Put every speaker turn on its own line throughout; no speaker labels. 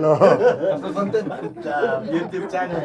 Hello.
uh, YouTube channel.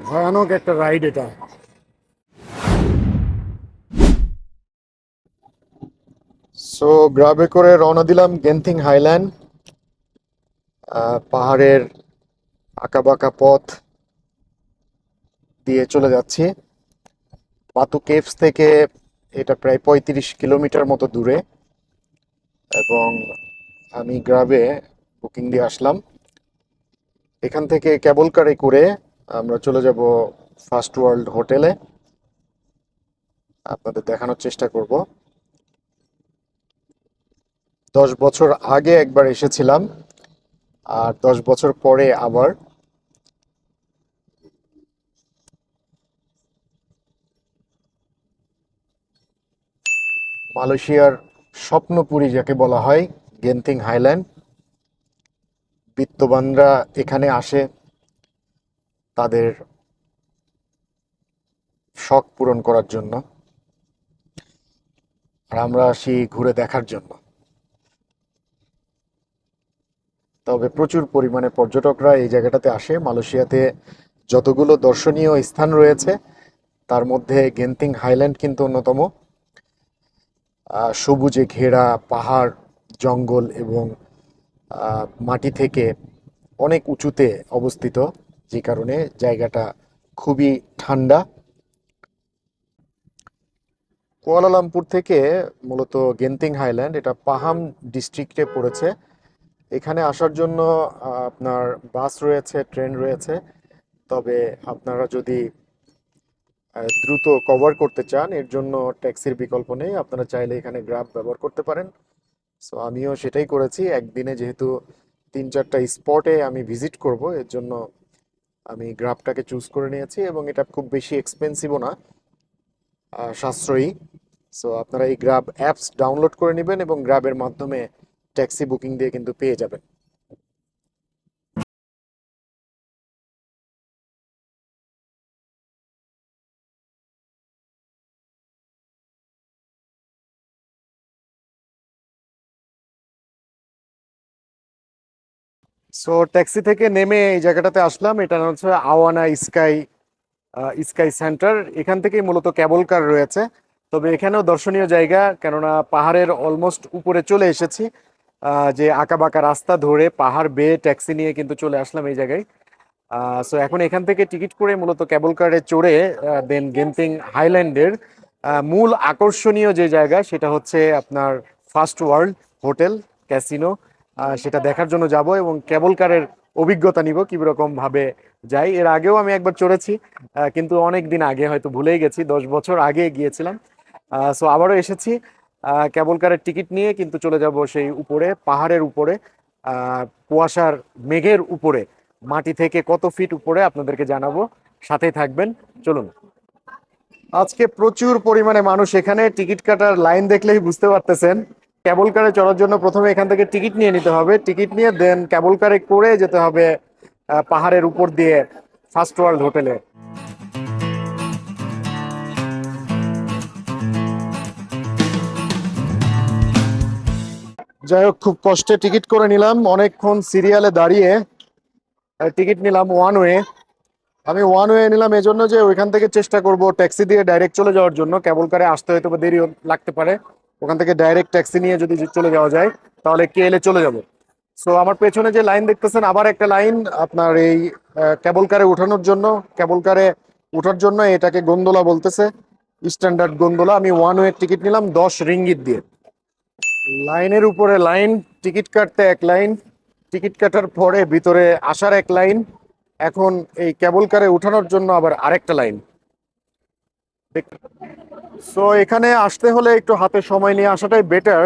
ভয়ানক একটা ride এটা সো গ্রাবে করে রওনা দিলাম গেন্থিং হাইল্যান্ড আহ, পাহাড়ের আঁকাবাঁকা পথ দিয়ে চলে যাচ্ছি। পাতু কেভস থেকে এটা প্রায় পঁয়ত্রিশ কিলোমিটার মতো দূরে। এবং আমি গ্রাবে বুকিং দিয়ে আসলাম। এখান থেকে ক্যাবল কারে করে আমরা চলে যাব ফার্স্ট ওয়ার্ল্ড হোটেলে। আপনাদের দেখানোর চেষ্টা করব। দশ বছর আগে একবার এসেছিলাম। আর দশ বছর পরে আবার মালয়েশিয়ার স্বপ্নপুরী যাকে বলা হয়, গেন্থিং হাইল্যান্ড। বিত্তবানরা এখানে আসে। তাদের শখ পূরণ করার জন্য। আর আমরা আসি ঘুরে দেখার জন্য। তবে প্রচুর পরিমাণে পর্যটকরা এই জায়গাটাতে আসে। মালয়েশিয়াতে যতগুলো দর্শনীয় স্থান রয়েছে, তার মধ্যে গেন্তিং হাইল্যান্ড কিন্তু অন্যতম। সবুজে ঘেরা পাহাড়, জঙ্গল এবং মাটি থেকে অনেক উঁচুতে অবস্থিত, যে কারণে জায়গাটা খুবই ঠান্ডা। কুয়ালালামপুর থেকে মূলত গেন্তিং হাইল্যান্ড, এটা পাহাম ডিস্ট্রিক্টে পড়েছে। এখানে আসার জন্য আপনার বাস রয়েছে, ট্রেন রয়েছে। তবে আপনারা যদি দ্রুত কভার করতে চান, এর জন্য ট্যাক্সির বিকল্প নেই। আপনারা চাইলে এখানে গ্রাফ ব্যবহার করতে পারেন। সো আমিও সেটাই করেছি। একদিনে যেহেতু তিন চারটা স্পটে আমি ভিজিট করব, এর জন্য আমি গ্রাফটাকে চুজ করে নিয়েছি এবং এটা খুব বেশি এক্সপেন্সিভও না সাশ্রয়ী। সো আপনারা এই গ্রাব অ্যাপস ডাউনলোড করে নেবেন এবং গ্রাবের মাধ্যমে ট্যাক্সি বুকিং দিয়ে কিন্তু পেয়ে যাবেন। সো ট্যাক্সি থেকে নেমে এই জায়গাটাতে আসলাম। এটা হচ্ছে আওয়ানা স্কাই স্কাই সেন্টার। এখান থেকেই মূলত কেবল কার রয়েছে। তবে এখানেও দর্শনীয় জায়গা, কেননা পাহাড়ের অলমোস্ট উপরে চলে এসেছি। যে আঁকাবাঁকা রাস্তা ধরে পাহাড় বেয়ে ট্যাক্সি নিয়ে কিন্তু চলে আসলাম এই জায়গায়। সো এখন এখান থেকে টিকিট করে মূলত কেবল কারে চড়ে দেন গেন্তিং হাইল্যান্ডের মূল আকর্ষণীয় যে জায়গা, সেটা হচ্ছে আপনার ফার্স্ট ওয়ার্ল্ড হোটেল ক্যাসিনো সেটা দেখার জন্য যাব এবং কেবল কারের অভিজ্ঞতা নিব, কি রকম ভাবে যাই। এর আগেও আমি একবার চড়েছি কিন্তু অনেক দিন আগে, হয়তো ভুলেই গেছি, দশ বছর আগে গিয়েছিলাম। সো আবারও এসেছি কেবল কারের টিকিট নিয়ে, কিন্তু চলে যাব সেই উপরে, পাহাড়ের উপরে কুয়াশার মেঘের উপরে, মাটি থেকে কত ফিট উপরে আপনাদেরকে জানাব, সাথেই থাকবেন, চলুন। আজকে প্রচুর পরিমাণে মানুষ এখানে টিকিট কাটার লাইন দেখলেই বুঝতে পারতেছেন কেবল কারে চড়ার জন্য প্রথমে এখান থেকে টিকিট নিয়ে নিতে হবে। টিকিট নিয়ে দেন কেবল কারে করে যেতে হবে পাহাড়ের উপর দিয়ে ফার্স্ট ওয়ার্ল্ড হোটেলে। যাই হোক, খুব কষ্টে টিকিট করে নিলাম। অনেকক্ষণ সিরিয়ালে দাঁড়িয়ে টিকিট নিলাম ওয়ান ওয়ে আমি ওয়ান ওয়ে নিলাম এজন্য যে ওইখান থেকে চেষ্টা করব ট্যাক্সি দিয়ে ডাইরেক্ট চলে যাওয়ার জন্য। কেবল কারে আসতে হয়তো বা দেরি লাগতে পারে। ওখান থেকে ডাইরেক্ট ট্যাক্সি নিয়ে যদি চলে যাওয়া যায়, তাহলে কে এলে চলে যাব? সো আমার পেছনে যে লাইন দেখতেছেন, আবার একটা লাইন আপনার এই কেবল কারে উঠানোর জন্য কেবল কারে উঠার জন্য এটাকে গোন্দোলা বলতেছে স্ট্যান্ডার্ড গোন্দোলা আমি ওয়ান ওয়ে টিকিট নিলাম, দশ রিঙ্গিত দিয়ে। লাইনের উপরে লাইন টিকিট কাটতে এক লাইন টিকিট কাটার পরে ভিতরে আসার এক লাইন এখন এই কেবল কারে উঠানোর জন্য আবার আরেকটা লাইন সো এখানে আসতে হলে একটু হাতে সময় নিয়ে আসাটাই বেটার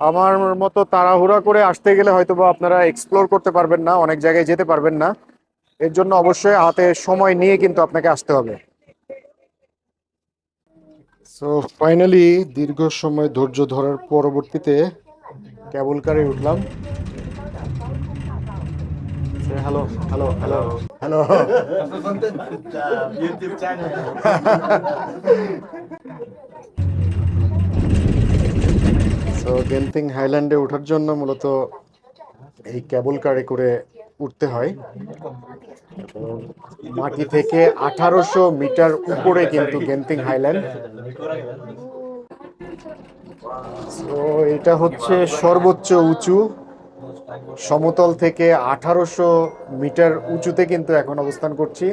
আমার মতো তাড়াহুড়া করে আসতে গেলে হয়তো বা আপনারা এক্সপ্লোর করতে পারবেন না, অনেক জায়গায় যেতে পারবেন না। এর জন্য অবশ্যই হাতে সময় নিয়ে কিন্তু আপনাকে আসতে হবে। সো ফাইনালি দীর্ঘ সময় ধৈর্য ধরার পরবর্তীতে কেবল কারে উঠলাম। তো hello hello hello hello
Hast du von dem uh, YouTube channel?
So Genting হাইল্যান্ডে ওঠার জন্য মূলত এই কেবল কারে করে উঠতে হয়। মাটি থেকে আঠারোশো মিটার উপরে কিন্তু গেন্থিং হাইল্যান্ড তো এটা হচ্ছে সর্বোচ্চ উঁচু। সমতল থেকে আঠারোশো মিটার উঁচুতে কিন্তু এখন অবস্থান করছি।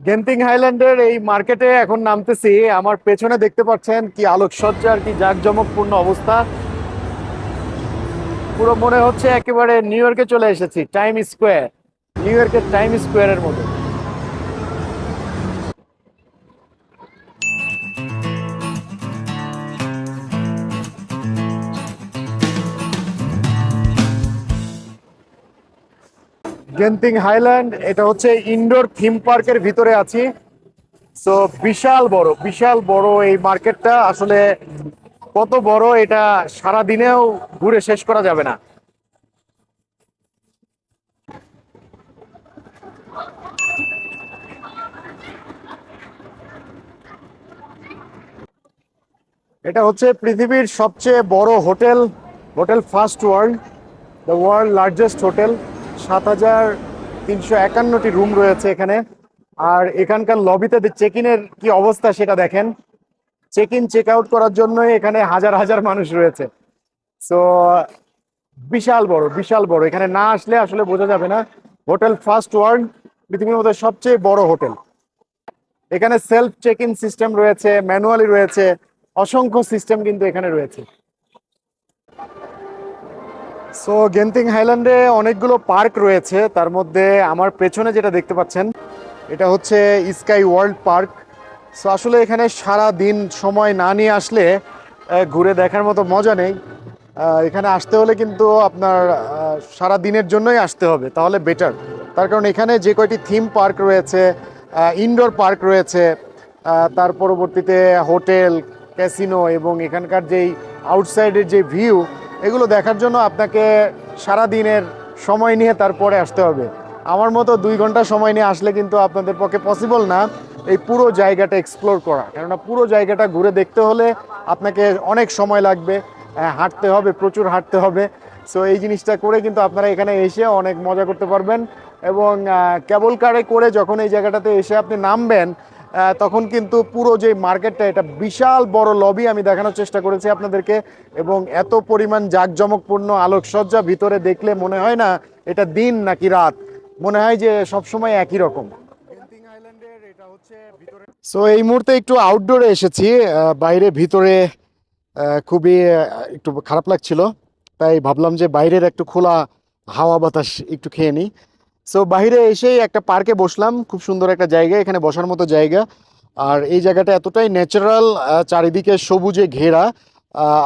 গেন্টিং হাইল্যান্ডের এই মার্কেটে এখন নামতেছি। আমার পেছনে দেখতে পাচ্ছেন কি আলোকসজ্জা আর কি জাঁকজমকপূর্ণ অবস্থা। পুরো মনে হচ্ছে একেবারে নিউ ইয়র্কে চলে এসেছি, টাইম স্কোয়ার। নিউ ইয়র্কের টাইম স্কোয়ারের মতো। গেন্টিং হাইল্যান্ড এটা হচ্ছে ইনডোর থিম পার্কের ভিতরে আছি। সো বিশাল বড় বিশাল বড় এই মার্কেটটা। আসলে কত বড়, এটা সারা দিনেও ঘুরে শেষ করা যাবে না। এটা হচ্ছে পৃথিবীর সবচেয়ে বড় hotel hotel First World, the world largest hotel. সাত হাজার তিনশো একান্নটি রুম রয়েছে এখানে। আর এখানকার লবিতে চেক ইনের কি অবস্থা সেটা দেখেন। চেক ইন চেক আউট করার জন্য এখানে হাজার হাজার মানুষ রয়েছে। সো বিশাল বড় বিশাল বড়। এখানে না আসলে আসলে বোঝা যাবে না। হোটেল ফার্স্ট ওয়ার্ল্ড, পৃথিবীর মধ্যে সবচেয়ে বড় হোটেল। এখানে সেলফ চেক ইন সিস্টেম রয়েছে, ম্যানুয়ালি রয়েছে। অসংখ্য সিস্টেম কিন্তু এখানে রয়েছে। সো গেন্টিং হাইল্যান্ডে অনেকগুলো পার্ক রয়েছে। তার মধ্যে আমার পেছনে যেটা দেখতে পাচ্ছেন, এটা হচ্ছে স্কাই ওয়ার্ল্ড পার্ক সো আসলে এখানে সারা দিন সময় না নিয়ে আসলে ঘুরে দেখার মতো মজা নেই। এখানে আসতে হলে কিন্তু আপনার সারা দিনের জন্যই আসতে হবে, তাহলে বেটার তার কারণ এখানে যে কয়টি থিম পার্ক রয়েছে ইনডোর পার্ক রয়েছে তার পরবর্তীতে হোটেল ক্যাসিনো এবং এখানকার যেই আউটসাইডের যে ভিউ এগুলো দেখার জন্য আপনাকে সারা দিনের সময় নিয়ে তারপরে আসতে হবে। আমার মতো দুই ঘণ্টা সময় নিয়ে আসলে কিন্তু আপনাদের পক্ষে পসিবল না এই পুরো জায়গাটা এক্সপ্লোর করা। কেননা পুরো জায়গাটা ঘুরে দেখতে হলে আপনাকে অনেক সময় লাগবে হাঁটতে হবে, প্রচুর হাঁটতে হবে। সো এই জিনিসটা করে কিন্তু আপনারা এখানে এসে অনেক মজা করতে পারবেন এবং কেবল কারে করে যখন এই জায়গাটাতে এসে আপনি নামবেন তখন কিন্তু পুরো যে মার্কেটটা, এটা বিশাল বড় লবি আমি দেখানোর চেষ্টা করেছি আপনাদেরকে। এবং এত পরিমাণ জাঁকজমকপূর্ণ আলোকসজ্জা ভিতরে দেখলে মনে হয় না এটা দিন নাকি রাত। মনে হয় যে সবসময় একই রকম। সো এই মুহূর্তে একটু আউটডোরে এসেছি। বাইরে ভিতরে খুবই একটু খারাপ লাগছিল। তাই ভাবলাম যে বাইরের একটু খোলা হাওয়া বাতাস একটু খেয়ে নিই। সো বাইরে এসেই একটা পার্কে বসলাম, খুব সুন্দর একটা জায়গা, এখানে বসার মতো জায়গা। আর এই জায়গাটা এতটাই ন্যাচারাল চারিদিকে সবুজে ঘেরা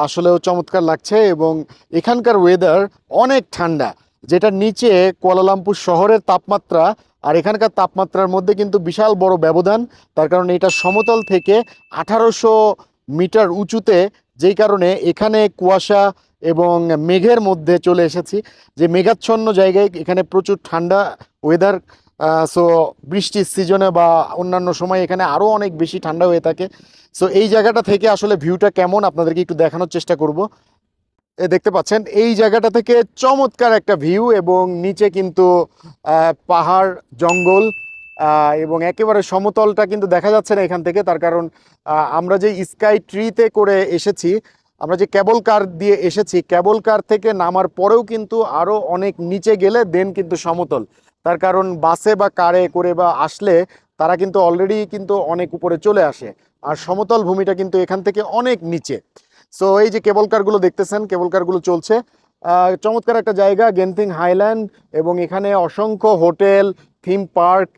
আসলেও চমৎকার লাগছে এবং এখানকার ওয়েদার অনেক ঠান্ডা, যেটা নিচে কুয়ালালামপুর শহরের তাপমাত্রা আর এখানকার তাপমাত্রার মধ্যে কিন্তু বিশাল বড় ব্যবধান। তার কারণে এটা সমতল থেকে আঠারোশো মিটার উঁচুতে, যেই কারণে এখানে কুয়াশা এবং মেঘের মধ্যে চলে এসেছি। যে মেঘাচ্ছন্ন জায়গায় এখানে প্রচুর ঠান্ডা ওয়েদার সো বৃষ্টির সিজনে বা অন্যান্য সময় এখানে আরও অনেক বেশি ঠান্ডা হয়ে থাকে। সো এই জায়গাটা থেকে আসলে ভিউটা কেমন আপনাদেরকে একটু দেখানোর চেষ্টা করব। এ দেখতে পাচ্ছেন, এই জায়গাটা থেকে চমৎকার একটা ভিউ এবং নিচে কিন্তু পাহাড়, জঙ্গল এবং একেবারে সমতলটা কিন্তু দেখা যাচ্ছে না এখান থেকে। তার কারণ আমরা যে স্কাই ট্রিতে করে এসেছি আমরা যে কেবল কার দিয়ে এসেছি কেবল কার থেকে নামার পরেও কিন্তু আরও অনেক নিচে গেলে দেন কিন্তু সমতল। তার কারণ বাসে বা কারে করে বা আসলে তারা কিন্তু অলরেডি কিন্তু অনেক উপরে চলে আসে। আর সমতল ভূমিটা কিন্তু এখান থেকে অনেক নিচে। সো এই যে কেবল কারগুলো দেখতেছেন কেবল কারগুলো চলছে। চমৎকার একটা জায়গা গেন্থিং হাইল্যান্ড এবং এখানে অসংখ্য হোটেল থিম পার্ক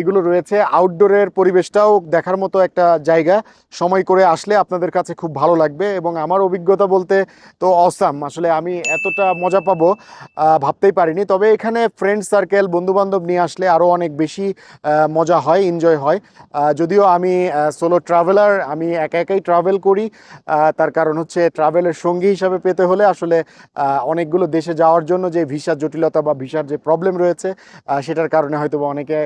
এগুলো রয়েছে। আউটডোরের পরিবেশটাও দেখার মতো একটা জায়গা। সময় করে আসলে আপনাদের কাছে খুব ভালো লাগবে এবং আমার অভিজ্ঞতা বলতে তো অসাম আসলে আমি এতটা মজা পাবো ভাবতেই পারিনি। তবে এখানে ফ্রেন্ড সার্কেল বন্ধুবান্ধব নিয়ে আসলে আরও অনেক বেশি মজা হয় এনজয় হয়। যদিও আমি সোলো ট্রাভেলার আমি একা একাই ট্রাভেল করি। তার কারণ হচ্ছে ট্রাভেলের সঙ্গী হিসাবে পেতে হলে আসলে অনেকগুলো দেশে যাওয়ার জন্য যে ভিসার জটিলতা বা ভিসার যে প্রবলেম রয়েছে সেটার কারণে হয়তো অনেকে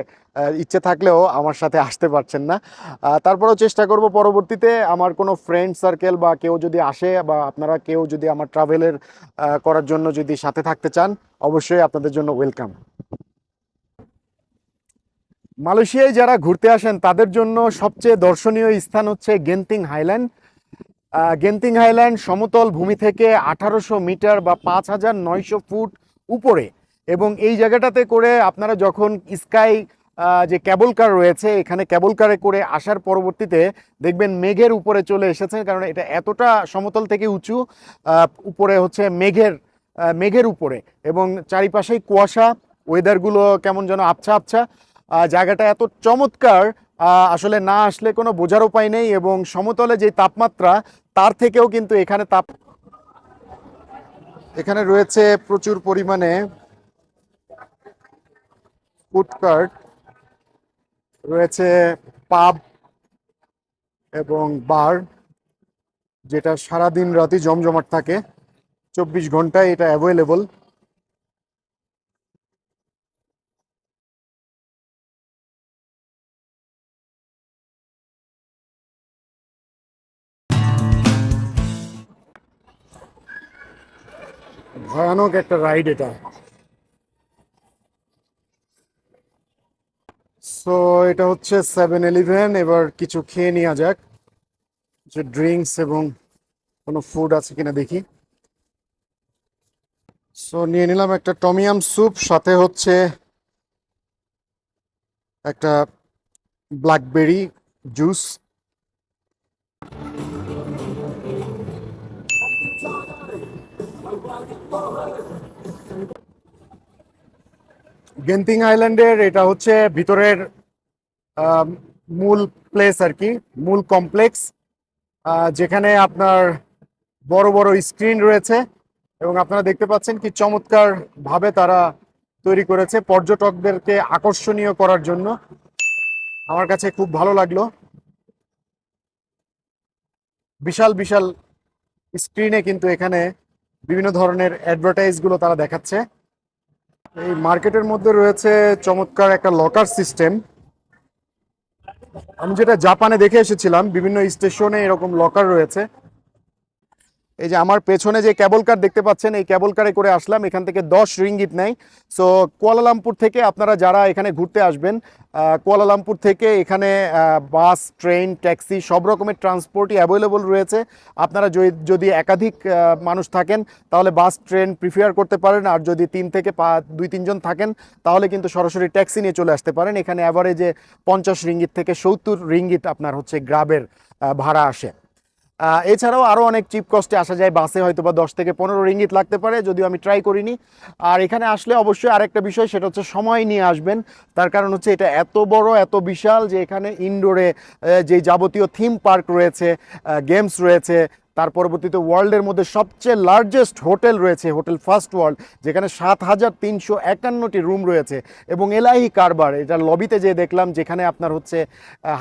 ইচ্ছে থাকলেও আমার সাথে আসতে পারছেন না। তারপরেও চেষ্টা করব পরবর্তীতে আমার কোনো ফ্রেন্ড সার্কেল বা কেউ যদি আসে বা আপনারা কেউ যদি আমার ট্রাভেলের করার জন্য যদি সাথে থাকতে চান, অবশ্যই আপনাদের জন্য ওয়েলকাম মালয়েশিয়ায় যারা ঘুরতে আসেন, তাদের জন্য সবচেয়ে দর্শনীয় স্থান হচ্ছে গেন্তিং হাইল্যান্ড গেন্তিং হাইল্যান্ড সমতল ভূমি থেকে আঠারোশো মিটার বা পাঁচ হাজার নয়শো ফুট উপরে। এবং এই জায়গাটাতে করে আপনারা যখন স্কাই যে ক্যাবল কার রয়েছে, এখানে ক্যাবল কারে করে আসার পরবর্তীতে দেখবেন মেঘের উপরে চলে এসেছেন, কারণ এটা এতটা সমতল থেকে উঁচু উপরে হচ্ছে মেঘের মেঘের উপরে এবং চারিপাশেই কুয়াশা ওয়েদারগুলো কেমন যেন আবছা আবছা। জায়গাটা এত চমৎকার আসলে না আসলে কোনো বোঝার উপায় নেই এবং সমতলে যে তাপমাত্রা, তার থেকেও কিন্তু এখানে তাপ এখানে রয়েছে প্রচুর পরিমাণে ফুডকার্ট রয়েছে পাব এবং বার যেটা সারাদিন রাতই জমজমাট থাকে। চব্বিশ ঘন্টায় এটা অ্যাভেলেবল ভয়ানক একটা রাইড এটা। সো এটা হচ্ছে সেভেন ইলেভেন এবার কিছু খেয়ে নেওয়া যাক। যে ড্রিঙ্কস এবং কোনো ফুড আছে কিনা দেখি। সো নিয়ে নিলাম একটা টমিয়াম স্যুপ সাথে হচ্ছে একটা ব্ল্যাকবেরি জুস গেন্তিং আইল্যান্ডের এটা হচ্ছে ভিতরের মূল প্লেস আর কি, মূল কমপ্লেক্স যেখানে আপনার বড় বড় স্ক্রিন রয়েছে এবং আপনারা দেখতে পাচ্ছেন কি চমৎকার ভাবে তারা তৈরি করেছে পর্যটকদেরকে আকর্ষণীয় করার জন্য। আমার কাছে খুব ভালো লাগল। বিশাল বিশাল স্ক্রিনে কিন্তু এখানে বিভিন্ন ধরনের অ্যাডভার্টাইজগুলো তারা দেখাচ্ছে। এই মার্কেটের মধ্যে রয়েছে চমৎকার একটা লকার সিস্টেম। আমি যেটা জাপানে দেখে এসেছিলাম, বিভিন্ন স্টেশনে এরকম লকার রয়েছে। এই যে আমার পেছনে যে ক্যাবল কার দেখতে পাচ্ছেন, এই ক্যাবল কারে করে আসলাম। এখান থেকে দশ রিঙ্গিত নেয় সো কুয়ালালামপুর থেকে আপনারা যারা এখানে ঘুরতে আসবেন কুয়ালালামপুর থেকে এখানে বাস, ট্রেন, ট্যাক্সি সব রকমের ট্রান্সপোর্টই অ্যাভেলেবল রয়েছে। আপনারা যদি- একাধিক মানুষ থাকেন, তাহলে বাস, ট্রেন প্রিফেয়ার করতে পারেন। আর যদি তিন থেকে পা- দুই, তিনজন থাকেন, তাহলে কিন্তু সরাসরি ট্যাক্সি নিয়ে চলে আসতে পারেন। এখানে অ্যাভারেজে পঞ্চাশ রিঙ্গিত থেকে সত্তর রিঙ্গিত আপনার হচ্ছে গ্রাবের ভাড়া আসে। এছাড়াও আরও অনেক চিপ কস্টে আসা যায়। বাসে হয়তো বা দশ থেকে পনেরো রিঙ্গিত লাগতে পারে, যদিও আমি ট্রাই করিনি। আর এখানে আসলে অবশ্যই আরেকটা বিষয়, সেটা হচ্ছে সময় নিয়ে আসবেন। তার কারণ হচ্ছে এটা এত বড়, এত বিশাল যে এখানে ইনডোরে যে যাবতীয় থিম পার্ক রয়েছে গেমস রয়েছে তার পরবর্তীতে ওয়ার্ল্ডের মধ্যে সবচেয়ে লার্জেস্ট হোটেল রয়েছে, হোটেল ফার্স্ট ওয়ার্ল্ড, যেখানে সাত হাজার তিনশো একান্নটি রুম রয়েছে। এবং এলাহি কারবার, এটা লবিতে যে দেখলাম, যেখানে আপনার হচ্ছে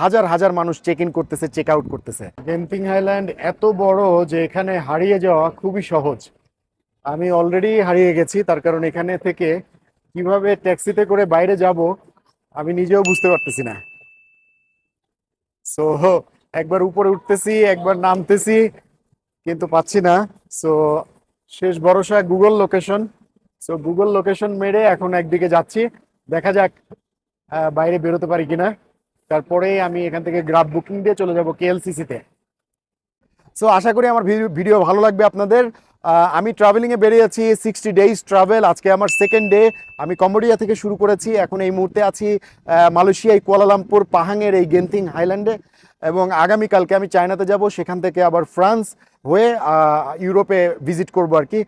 হাজার হাজার মানুষ চেক ইন করতেছে চেক আউট করতেছে। গেমপিং হাইল্যান্ড এত বড় যে এখানে হারিয়ে যাওয়া খুবই সহজ। আমি অলরেডি হারিয়ে গেছি, তার কারণ এখানে থেকে কীভাবে ট্যাক্সিতে করে বাইরে যাব, আমি নিজেও বুঝতে পারতেছি না। সো একবার উপরে উঠতেছি, একবার নামতেছি কিন্তু পাচ্ছি না। সো শেষ ভরসা Google location so Google location মেরে এখন একদিকে যাচ্ছি। দেখা যাক বাইরে বেরোতে পারি কিনা। তারপরে আমি এখান থেকে গ্রাব বুকিং দিয়ে চলে যাব কেএলসিসিতে সো আশা করি আমার ভিডিও- ভালো লাগবে আপনাদের। আমি ট্রাভেলিংয়ে বেরিয়েছি সিক্সটি ডেইজ ট্রাভেল আজকে আমার সেকেন্ড ডে আমি কম্বোডিয়া থেকে শুরু করেছি। এখন এই মুহূর্তে আছি মালয়েশিয়ায় কুয়ালালামপুর পাহাংয়ের এই গেন্তিং হাইল্যান্ডে এবং আগামীকালকে আমি চায়নাতে যাব। সেখান থেকে আবার ফ্রান্স হয়ে ইউরোপে ভিজিট করব আর কি।